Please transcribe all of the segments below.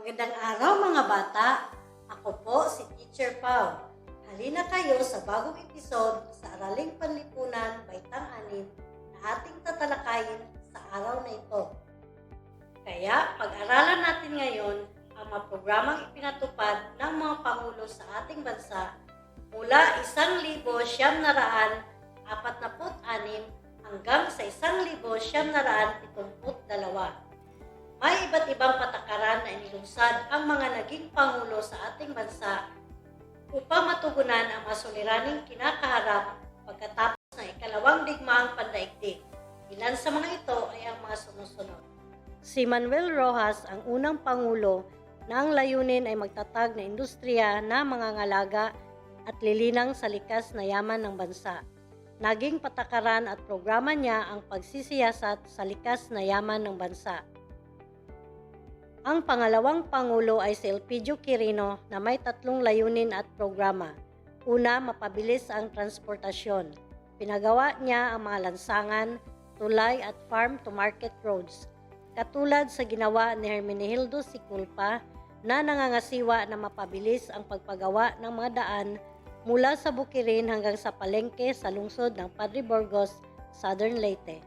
Magandang araw mga bata! Ako po si Teacher Pau. Halina kayo sa bagong episode sa Araling Panlipunan Baitang Anim na ating tatalakayin sa araw na ito. Kaya pag-aralan natin ngayon ang mga programang ipinatupad ng mga Pangulo sa ating bansa mula 1,946 hanggang sa 1,972. May iba't ibang patakaran inilunsad ang mga naging Pangulo sa ating bansa upang matugunan ang masuliraning kinakaharap pagkatapos ng ikalawang digmaang pandaigdig. Ilan sa mga ito ay ang mga sumusunod. Si Manuel Rojas ang unang Pangulo na ang layunin ay magtatag na industriya na mga ngalaga at lilinang sa likas na yaman ng bansa. Naging patakaran at programa niya ang pagsisiyasat sa likas na yaman ng bansa. Ang pangalawang Pangulo ay si Elpidio Quirino na may tatlong layunin at programa. Una, mapabilis ang transportasyon. Pinagawa niya ang mga lansangan, tulay at farm-to-market roads. Katulad sa ginawa ni Hermenegildo Siculpa na nangangasiwa na mapabilis ang pagpagawa ng mga daan mula sa Bukirin hanggang sa palengke sa lungsod ng Padre Burgos, Southern Leyte.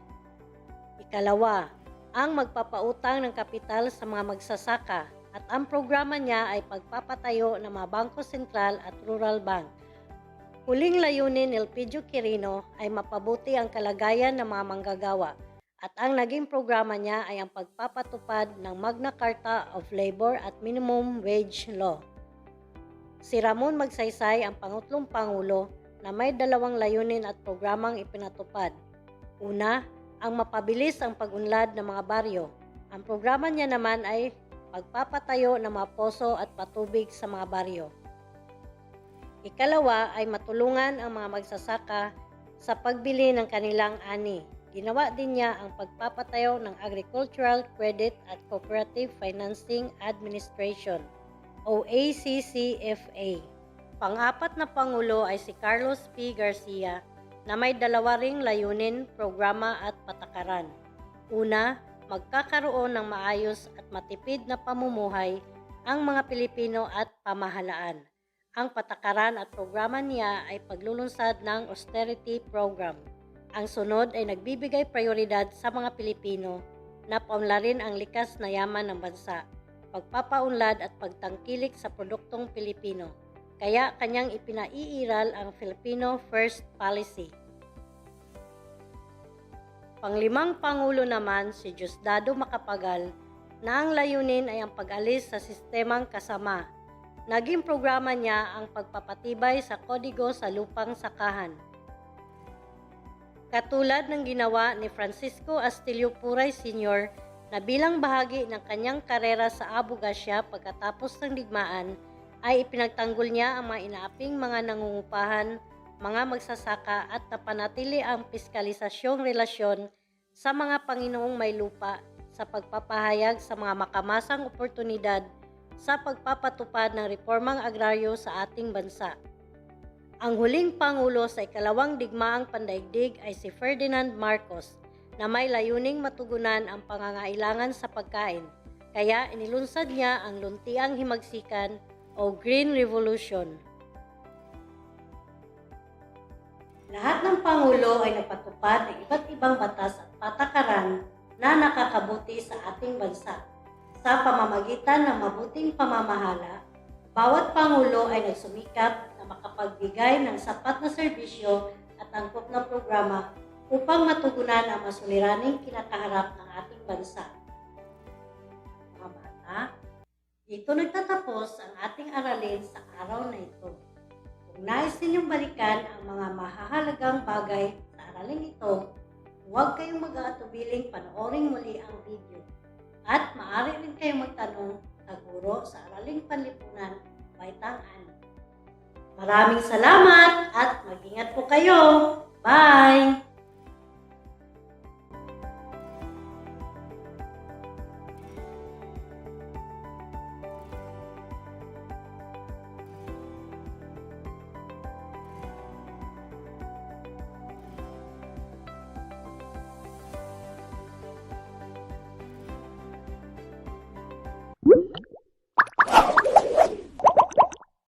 Ikalawa, ang magpapautang ng kapital sa mga magsasaka at ang programa niya ay pagpapatayo ng mga bangko sentral at rural bank. Huling layunin ni Elpidio Quirino ay mapabuti ang kalagayan ng mga manggagawa at ang naging programa niya ay ang pagpapatupad ng Magna Carta of Labor at Minimum Wage Law. Si Ramon Magsaysay ang pangutlong pangulo na may dalawang layunin at programang ipinatupad. Una, ang mapabilis ang pagunlad ng mga baryo. Ang programa niya naman ay pagpapatayo ng mga poso at patubig sa mga baryo. Ikalawa ay matulungan ang mga magsasaka sa pagbili ng kanilang ani. Ginawa din niya ang pagpapatayo ng Agricultural Credit at Cooperative Financing Administration o ACCFA. Pang-apat na pangulo ay si Carlos P. Garcia na may dalawa ring layunin, programa at patakaran. Una, magkakaroon ng maayos at matipid na pamumuhay ang mga Pilipino at pamahalaan. Ang patakaran at programa niya ay paglulunsad ng austerity program. Ang sunod ay nagbibigay prioridad sa mga Pilipino na paunlarin ang likas na yaman ng bansa, pagpapaunlad at pagtangkilik sa produktong Pilipino kaya kanyang ipinaiiral ang Filipino First Policy. Panglimang Pangulo naman si Diosdado Macapagal na ang layunin ay ang pag-alis sa sistemang kasama. Naging programa niya ang pagpapatibay sa kodigo sa lupang sakahan. Katulad ng ginawa ni Francisco Astilio Puray Sr. na bilang bahagi ng kanyang karera sa abogasya pagkatapos ng digmaan, ay ipinagtanggol niya ang mga inaaping mga nangungupahan, mga magsasaka at napanatili ang piskalisasyong relasyon sa mga Panginoong may lupa sa pagpapahayag sa mga makamasang oportunidad sa pagpapatupad ng reformang agraryo sa ating bansa. Ang huling pangulo sa ikalawang digmaang pandaigdig ay si Ferdinand Marcos na may layuning matugunan ang pangangailangan sa pagkain. Kaya inilunsad niya ang luntiang himagsikan o Green Revolution. Lahat ng Pangulo ay nagpatupad ng iba't ibang batas at patakaran na nakakabuti sa ating bansa. Sa pamamagitan ng mabuting pamamahala, bawat Pangulo ay nagsumikap na makapagbigay ng sapat na serbisyo at angkop na programa upang matugunan ang masuliraning kinakaharap ng ating bansa. Mga bata, dito nagtatapos ang ating aralin sa araw na ito. Nais ninyong balikan ang mga mahahalagang bagay sa aralin ito, huwag kayong mag-aatubiling panoorin muli ang video. At maaari rin kayong magtanong sa guro sa araling panlipunan, Baitang Ani. Maraming salamat at mag-ingat po kayo. Bye!